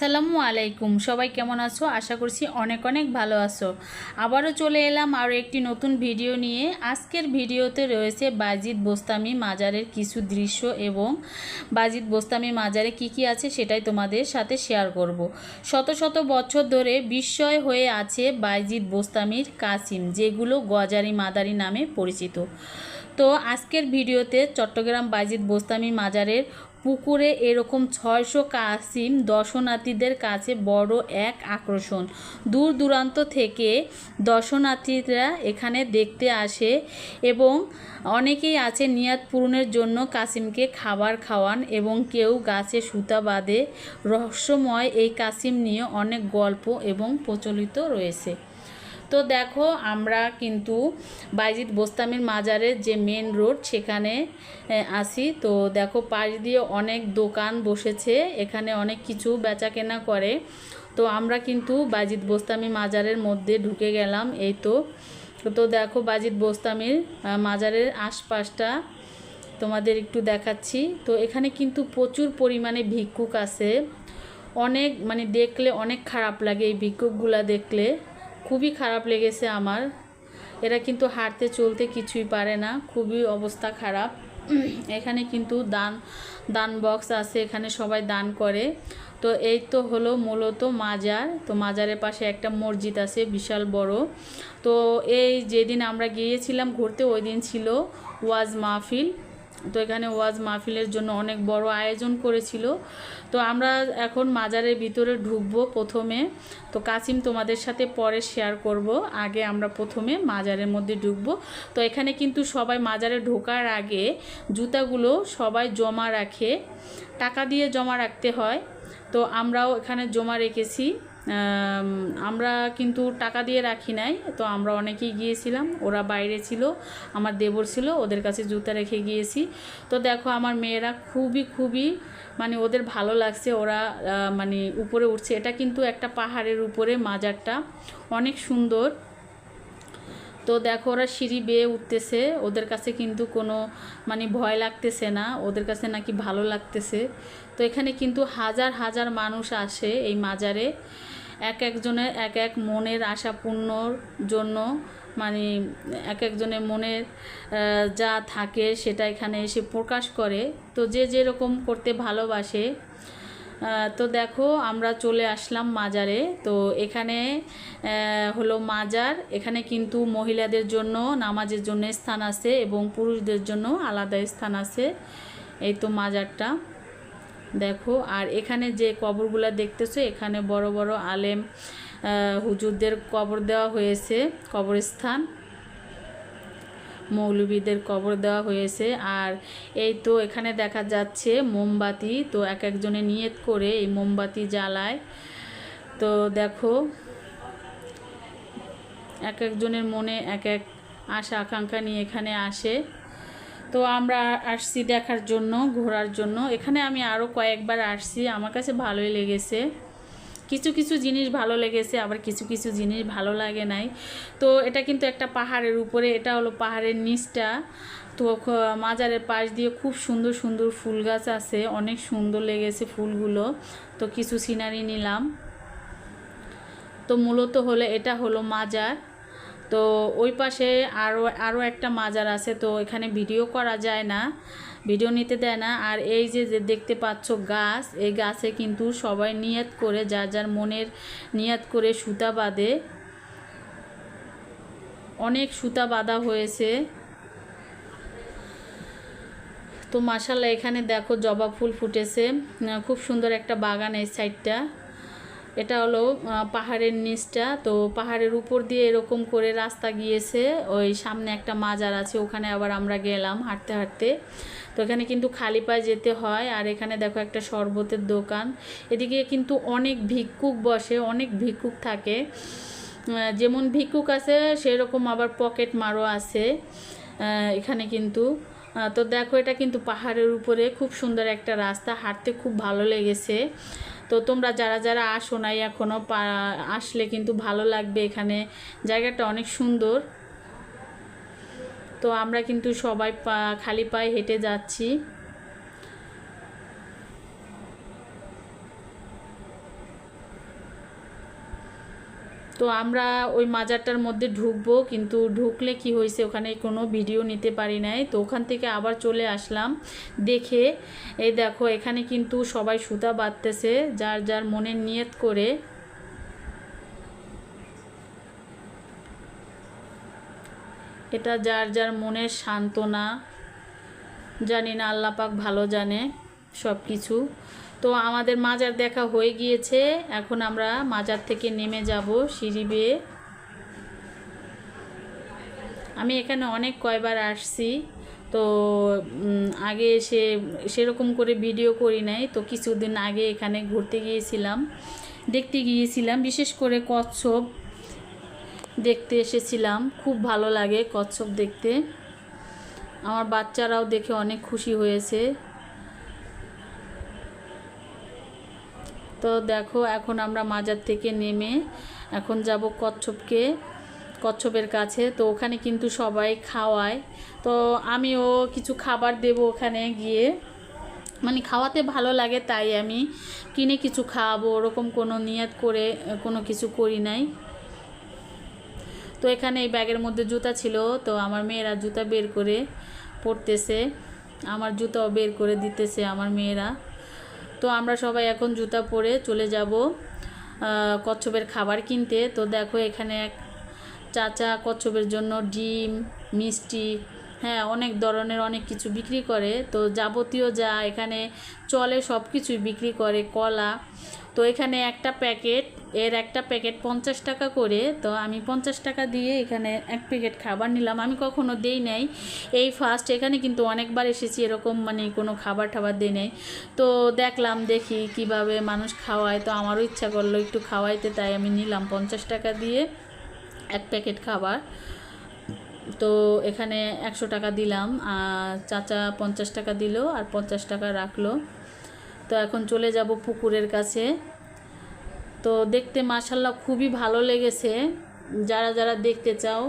আসসালামু আলাইকুম। সবাই কেমন আছো? আশা করছি অনেক অনেক ভালো আছো। আবারও চলে এলাম আরও একটি নতুন ভিডিও নিয়ে। আজকের ভিডিওতে রয়েছে বাজিদ বোস্তামি মাজারের কিছু দৃশ্য এবং বাজিদ বোস্তামি মাজারে কি কি আছে সেটাই তোমাদের সাথে শেয়ার করব। শত শত বছর ধরে বিস্ময় হয়ে আছে বাইজিদ বোস্তামির কাসিম, যেগুলো গজারি মাদারি নামে পরিচিত। তো আজকের ভিডিওতে চট্টগ্রাম বাইজিদ বোস্তামি মাজারের পুকুরে এরকম ছয়শো কাসিম দর্শনার্থীদের কাছে বড় এক আকর্ষণ। দূর দূরান্ত থেকে দর্শনার্থীরা এখানে দেখতে আসে এবং অনেকেই আছে নিয়াত পূরণের জন্য কাসিমকে খাবার খাওয়ান এবং কেউ গাছে সুতা বাঁধে। রহস্যময় এই কাসিম নিয়ে অনেক গল্প এবং প্রচলিত রয়েছে। তো দেখো, আমরা কিন্তু বাইজিদ বোস্তামির মাজারের যে মেন রোড সেখানে আসি। তো দেখো, পাশ দিয়ে অনেক দোকান বসেছে, এখানে অনেক কিছু বেচা কেনা করে। তো আমরা কিন্তু বাজিদ বোস্তামি মাজারের মধ্যে ঢুকে গেলাম, এই তো। তো দেখো বাজিদ বোস্তামির মাজারের আশপাশটা তোমাদের একটু দেখাচ্ছি। তো এখানে কিন্তু প্রচুর পরিমাণে ভিক্ষুক আছে। অনেক মানে দেখলে অনেক খারাপ লাগে এই ভিক্ষুকগুলা দেখলে। খুবই খারাপ লেগেছে আমার। এরা কিন্তু হাঁটতে চলতে কিছুই পারে না, খুবই অবস্থা খারাপ। এখানে কিন্তু দান দান বক্স আছে, এখানে সবাই দান করে। তো এই তো হলো মূলত মাজার। তো মাজারের পাশে একটা মসজিদ আছে, বিশাল বড়। তো এই যেদিন আমরা গিয়েছিলাম ঘুরতে, ওই দিন ছিল ওয়াজ মাহফিল। তো এখানে ওয়াজ মাহফিলের জন্য অনেক বড় আয়োজন করেছিল। তো আমরা এখন মাজারের ভিতরে ঢুকবো প্রথমে। তো কাসিম, তোমাদের সাথে পরে শেয়ার করব। আগে আমরা প্রথমে মাজারের মধ্যে ঢুকবো। তো এখানে কিন্তু সবাই মাজারে ঢোকার আগে জুতাগুলো সবাই জমা রাখে। টাকা দিয়ে জমা রাখতে হয়। তো আমরাও এখানে জমা রেখেছি। আমরা কিন্তু টাকা দিয়ে রাখি নাই, তো আমরা অনেকেই গিয়েছিলাম, ওরা বাইরে ছিল, আমার দেবর ছিল, ওদের কাছে জুতা রেখে গিয়েছি। তো দেখো, আমার মেয়েরা খুবই খুবই মানে ওদের ভালো লাগছে, ওরা মানে উপরে উঠছে। এটা কিন্তু একটা পাহাড়ের উপরে, মাজারটা অনেক সুন্দর। তো দেখো, ওরা সিঁড়ি বেয়ে উঠতেছে, ওদের কাছে কিন্তু কোনো মানে ভয় লাগতেছে না, ওদের কাছে নাকি ভালো লাগতেছে। তো এখানে কিন্তু হাজার হাজার মানুষ আসে এই মাজারে। এক একজনের এক এক মনের আশা পূর্ণর জন্য মানে এক একজনের মনের যা থাকে সেটা এখানে এসে প্রকাশ করে। তো যে যেরকম করতে ভালোবাসে তো দেখো আমরা চলে আসলাম মাজারে। তো এখানে হলো মাজার। এখানে কিন্তু মহিলাদের জন্য নামাজের জন্য স্থান আছে এবং পুরুষদের জন্য আলাদা স্থান আছে। এই তো মাজারটা। দেখো, আর এখানে যে কবরগুলো দেখতেছো, এখানে বড় বড় আলেম হুজুরদের কবর দেওয়া হয়েছে, কবরস্থান। মৌলবীদের কবর দেওয়া হয়েছে, আর এই তো এখানে দেখা যাচ্ছে মোমবাতি, তো এক একজনে নিয়ত করে এই মোমবাতি জ্বালায়। তো দেখো, এক একজনের মনে এক এক আশা, আকাঙ্ক্ষা নিয়ে এখানে আসে। তো আমরা আসছি দেখার জন্য, ঘোরার জন্য। এখানে আমি আরও কয়েকবার আসছি, আমার কাছে ভালোই লেগেছে। কিছু কিছু জিনিস ভালো লেগেছে, আবার কিছু কিছু জিনিস ভালো লাগে নাই। তো এটা কিন্তু একটা পাহাড়ের উপরে, এটা হলো পাহাড়ের নিচটা। তো মাজারের পাশ দিয়ে খুব সুন্দর সুন্দর ফুল গাছ আছে, অনেক সুন্দর লেগেছে ফুলগুলো। তো কিছু সিনারি নিলাম। তো মূলত হলে, এটা হলো মাজার। তো ওই পাশে আরও আরও একটা মাজার আছে, তো এখানে ভিডিও করা যায় না, ভিডিও নিতে দেয় না। আর এই যে দেখতে পাচ্ছ গাছ, এই গাছে কিন্তু সবাই নিয়াত করে, যার যার মনের নিয়াত করে সুতা বাঁধে। অনেক সুতা বাঁধা হয়েছে। তো মাসাল্লাহ এখানে দেখো জবা ফুল ফুটেছে। খুব সুন্দর একটা বাগান এই সাইডটা এটা হলো পাহাড়ের নিচটা। তো পাহাড়ের উপর দিয়ে এরকম করে রাস্তা গিয়েছে। ওই সামনে একটা মাজার আছে, ওখানে আবার আমরা গেলাম হাঁটতে হাঁটতে। তো এখানে কিন্তু খালি পায়ে যেতে হয়। আর এখানে দেখো একটা শরবতের দোকান। এদিকে কিন্তু অনেক ভিক্ষুক বসে, অনেক ভিক্ষুক থাকে। যেমন ভিক্ষুক আছে, সেরকম আবার পকেট মারও আছে এখানে কিন্তু। তো দেখো এটা কিন্তু পাহাড়ের উপরে। খুব সুন্দর একটা রাস্তা। হাঁটতে খুব ভালো লেগেছে। তো তোমরা যারা যারা আসো নাই এখনও আসলে কিন্তু ভালো লাগবে এখানে। জায়গাটা অনেক সুন্দর। তো আমরা কিন্তু সবাই খালি পায়ে হেঁটে যাচ্ছি। তো আমরা ওই মাজারটার মধ্যে ঢুকবো, কিন্তু ঢুকলে কি হয়েছে ওখানে কোনো ভিডিও নিতে পারি নাই। তো ওখান থেকে আবার চলে আসলাম, দেখে এই দেখো এখানে কিন্তু সবাই সুতা বাঁধতেছে, যার যার মনের নিয়ত করে। এটা যার যার মনের সান্ত্বনা, জানি না আল্লাহ পাক ভালো জানে সব কিছু তো আমাদের মাজার দেখা হয়ে গিয়েছে। এখন আমরা মাজার থেকে নেমে যাব সিঁড়ি বেয়ে। আমি এখানে অনেক কয়বার আসছি। তো আগে এসে সেরকম করে ভিডিও করি নাই। তো কিছুদিন আগে এখানে ঘুরতে গিয়েছিলাম, দেখতে গিয়েছিলাম, বিশেষ করে কচ্ছপ দেখতে এসেছিলাম। খুব ভালো লাগে কচ্ছপ দেখতে। আমার বাচ্চারাও দেখে অনেক খুশি হয়েছে। তো দেখো, এখন আমরা মাজার থেকে নেমে এখন যাব কচ্ছপকে, কচ্ছপের কাছে। তো ওখানে কিন্তু সবাই খাওয়ায়। তো আমিও কিছু খাবার দেব ওখানে গিয়ে। মানে খাওয়াতে ভালো লাগে তাই আমি কিনে কিছু খাওয়াবো ওরকম কোনো নিয়াত করে, কোনো কিছু করি নাই। তো এখানে এই ব্যাগের মধ্যে জুতা ছিল, তো আমার মেয়েরা জুতা বের করে পরতেছে আমার জুতাও বের করে দিতেছে আমার মেয়েরা। তো আমরা সবাই এখন জুতা পরে চলে যাব কচ্ছপের খাবার কিনতে। তো দেখো এখানে এক চাচা কচ্ছপের জন্য ডিম, মিষ্টি হ্যাঁ অনেক ধরনের অনেক কিছু বিক্রি করে। তো যাবতীয় যা এখানে চলে সব কিছুই বিক্রি করে, কলা। তো এখানে একটা প্যাকেট, এর একটা প্যাকেট পঞ্চাশ টাকা করে। তো আমি পঞ্চাশ টাকা দিয়ে এখানে এক প্যাকেট খাবার নিলাম। আমি কখনো দেই নাই। এই ফার্স্ট এখানে কিন্তু অনেকবার এসেছি এরকম মানে কোনো খাবার টাবার দেই নাই। তো দেখলাম দেখি কীভাবে মানুষ খাওয়ায়। তো আমারও ইচ্ছা করল একটু খাওয়াইতে, তাই আমি নিলাম পঞ্চাশ টাকা দিয়ে এক প্যাকেট খাবার। তো এখানে একশো টাকা দিলাম। আর চাচা পঞ্চাশ টাকা দিল আর পঞ্চাশ টাকা রাখল। তো এখন চলে যাব পুকুরের কাছে। তো দেখতে মাসাল্লাহ খুবই ভালো লেগেছে। যারা যারা দেখতে চাও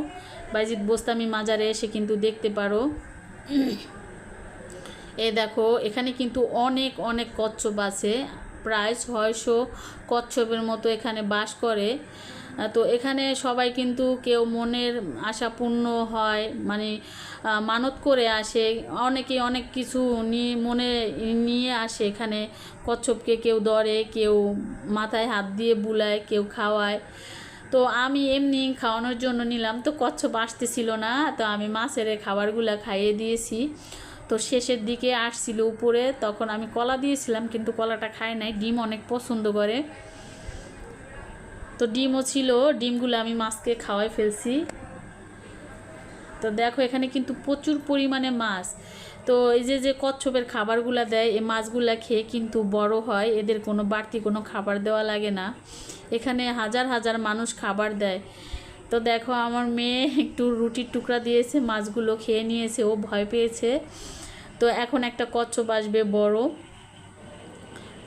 বাইজিৎ বোস্তামি মাজারে এসে কিন্তু দেখতে পারো। এ দেখো, এখানে কিন্তু অনেক অনেক কচ্ছপ আছে। প্রায় ছয়শো কচ্ছপের মতো এখানে বাস করে। তো এখানে সবাই কিন্তু কেউ মনের আশা পূর্ণ হয় মানে মানত করে আসে। অনেকে অনেক কিছু নিয়ে, মনে নিয়ে আসে এখানে। কচ্ছপকে কেউ ধরে, কেউ মাথায় হাত দিয়ে বুলায়, কেউ খাওয়ায়। তো আমি এমনি খাওয়ানোর জন্য নিলাম। তো কচ্ছপ আসতেছিল না, তো আমি মাছের খাবারগুলো খাইয়ে দিয়েছি। তো শেষের দিকে আসছিল উপরে, তখন আমি কলা দিয়েছিলাম, কিন্তু কলাটা খায় নাই। ডিম অনেক পছন্দ করে। তো ডিমও ছিল, ডিমগুলো আমি মাছকে খাওয়াই ফেলছি। তো দেখো, এখানে কিন্তু প্রচুর পরিমাণে মাছ। তো এই যে যে কচ্ছপের খাবারগুলো দেয়, এই মাছগুলা খেয়ে কিন্তু বড় হয়। এদের কোনো বাড়তি কোনো খাবার দেওয়া লাগে না। এখানে হাজার হাজার মানুষ খাবার দেয়। তো দেখো, আমার মেয়ে একটু রুটির টুকরা দিয়েছে, মাছগুলো খেয়ে নিয়েছে, ও ভয় পেয়েছে। তো এখন একটা কচ্ছপ আসবে বড়।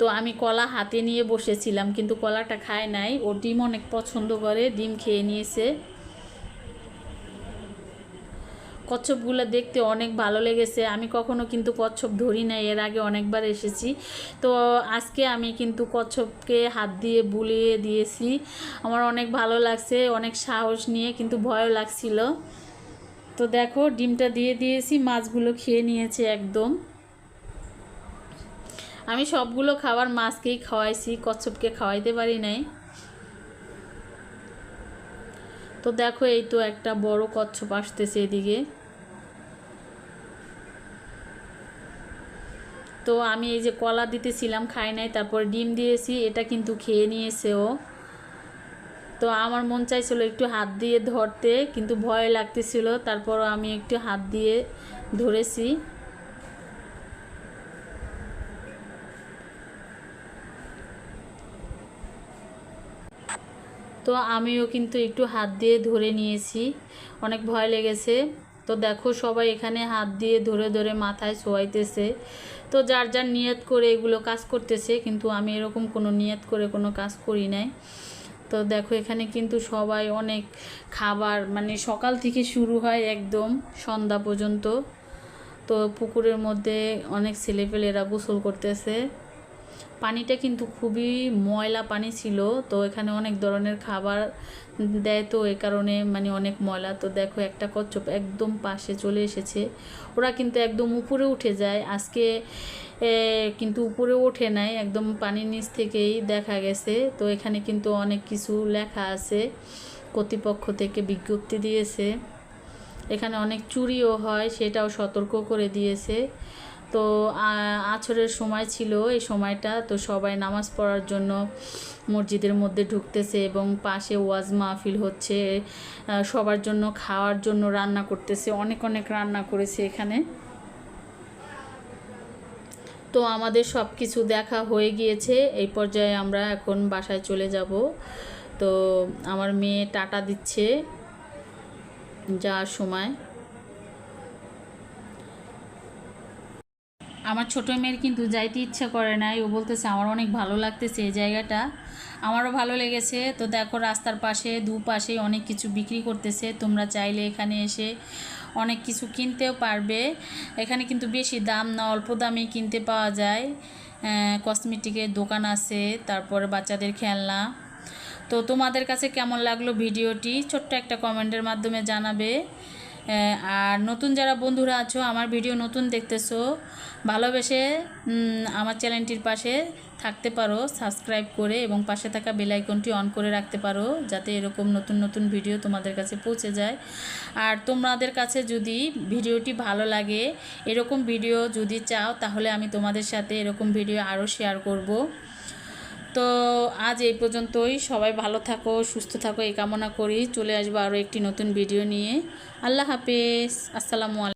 তো আমি কলা হাতে নিয়ে বসেছিলাম, কিন্তু কলাটা খায় নাই। ও ডিম অনেক পছন্দ করে, ডিম খেয়ে নিয়েছে। কচ্ছপগুলো দেখতে অনেক ভালো লেগেছে। আমি কখনো কিন্তু কচ্ছপ ধরি নাই, এর আগে অনেকবার এসেছি। তো আজকে আমি কিন্তু কচ্ছপকে হাত দিয়ে বুলিয়ে দিয়েছি। আমার অনেক ভালো লাগছে, অনেক সাহস নিয়ে কিন্তু ভয়ও লাগছিল। তো দেখো, ডিমটা দিয়ে দিয়েছি, মাছগুলো খেয়ে নিয়েছে একদম। আমি সবগুলো খাবার মাছকেই খাওয়াইছি, কচ্ছপকে খাওয়াইতে পারি নাই। তো দেখো, এই তো একটা বড় কচ্ছপ আসতেছে এদিকে। তো আমি এই যে কলা দিতেছিলাম, খাই নাই, তারপর ডিম দিয়েছি, এটা কিন্তু খেয়ে নিয়েছে ও। তো আমার মন চাইছিল একটু হাত দিয়ে ধরতে, কিন্তু ভয় লাগতেছিল তারপর আমি একটু হাত দিয়ে ধরেছি। তো আমিও কিন্তু একটু হাত দিয়ে ধরে নিয়েছি। অনেক ভয় লেগেছে। তো দেখো সবাই এখানে হাত দিয়ে ধরে ধরে মাথায় শোয়াইতেছে। তো যার যার নিয়ত করে এগুলো কাজ করতেছে, কিন্তু আমি এরকম কোনো নিয়ত করে কোনো কাজ করি নাই। তো দেখো এখানে কিন্তু সবাই অনেক খাবার মানে সকাল থেকে শুরু হয় একদম সন্ধ্যা পর্যন্ত। তো পুকুরের মধ্যে অনেক ছেলেপেলেরা গোসল করতেছে। পানিটা কিন্তু খুবই ময়লা পানি ছিল, তো এখানে অনেক ধরনের খাবার দেয়, তো এই কারণে মানে অনেক ময়লা। তো দেখো একটা কচ্ছপ একদম পাশে চলে এসেছে। ওরা কিন্তু একদম উপরে উঠে যায়। আজকে কিন্তু উপরে ওঠে নাই, একদম পানির নিচ থেকেই দেখা গেছে। তো এখানে কিন্তু অনেক কিছু লেখা আছে, কর্তৃপক্ষ থেকে বিজ্ঞপ্তি দিয়েছে। এখানে অনেক চুরিও হয়, সেটাও সতর্ক করে দিয়েছে। তো আছরের সময় ছিল এই সময়টা। তো সবাই নামাজ পড়ার জন্য মসজিদের মধ্যে ঢুকতেছে এবং পাশে ওয়াজ মাহফিল হচ্ছে। সবার জন্য খাওয়ার জন্য রান্না করতেছে। অনেক অনেক রান্না করেছে এখানে। তো আমাদের সব কিছু দেখা হয়ে গিয়েছে। এই পর্যায়ে আমরা এখন বাসায় চলে যাব। তো আমার মেয়ে টাটা দিচ্ছে যাওয়ার সময়। আমার ছোটো মেয়ের কিন্তু যাইতে ইচ্ছা করে নাই। ও বলতেছে, আমার অনেক ভালো লাগতেছে এই জায়গাটা। আমারও ভালো লেগেছে। তো দেখো, রাস্তার পাশে, দুপাশে অনেক কিছু বিক্রি করতেছে। তোমরা চাইলে এখানে এসে অনেক কিছু কিনতেও পারবে। এখানে কিন্তু বেশি দাম না, অল্প দামে কিনতে পাওয়া যায়। কসমেটিকের দোকান আছে, তারপরে বাচ্চাদের খেলনা। তো তোমাদের কাছে কেমন লাগল ভিডিওটি? ছোট্ট একটা কমেন্টের মাধ্যমে জানাবে। আর নতুন যারা বন্ধুরা আছো, আমার ভিডিও নতুন দেখতেছো, ভালোবেসে আমার চ্যানেলটির পাশে থাকতে পারো সাবস্ক্রাইব করে এবং পাশে থাকা বেল আইকনটি অন করে রাখতে পারো, যাতে এরকম নতুন নতুন ভিডিও তোমাদের কাছে পৌঁছে যায়। আর তোমাদের কাছে যদি ভিডিওটি ভালো লাগে, এরকম ভিডিও যদি চাও, তাহলে আমি তোমাদের সাথে এরকম ভিডিও আরও শেয়ার করব। তো আজ এই পর্যন্তই। সবাই ভালো থাকো, সুস্থ থাকো, এই কামনা করি। চলে আসব আরও একটি নতুন ভিডিও নিয়ে। আল্লাহ হাফেজ। আসসালামু আলাইকুম।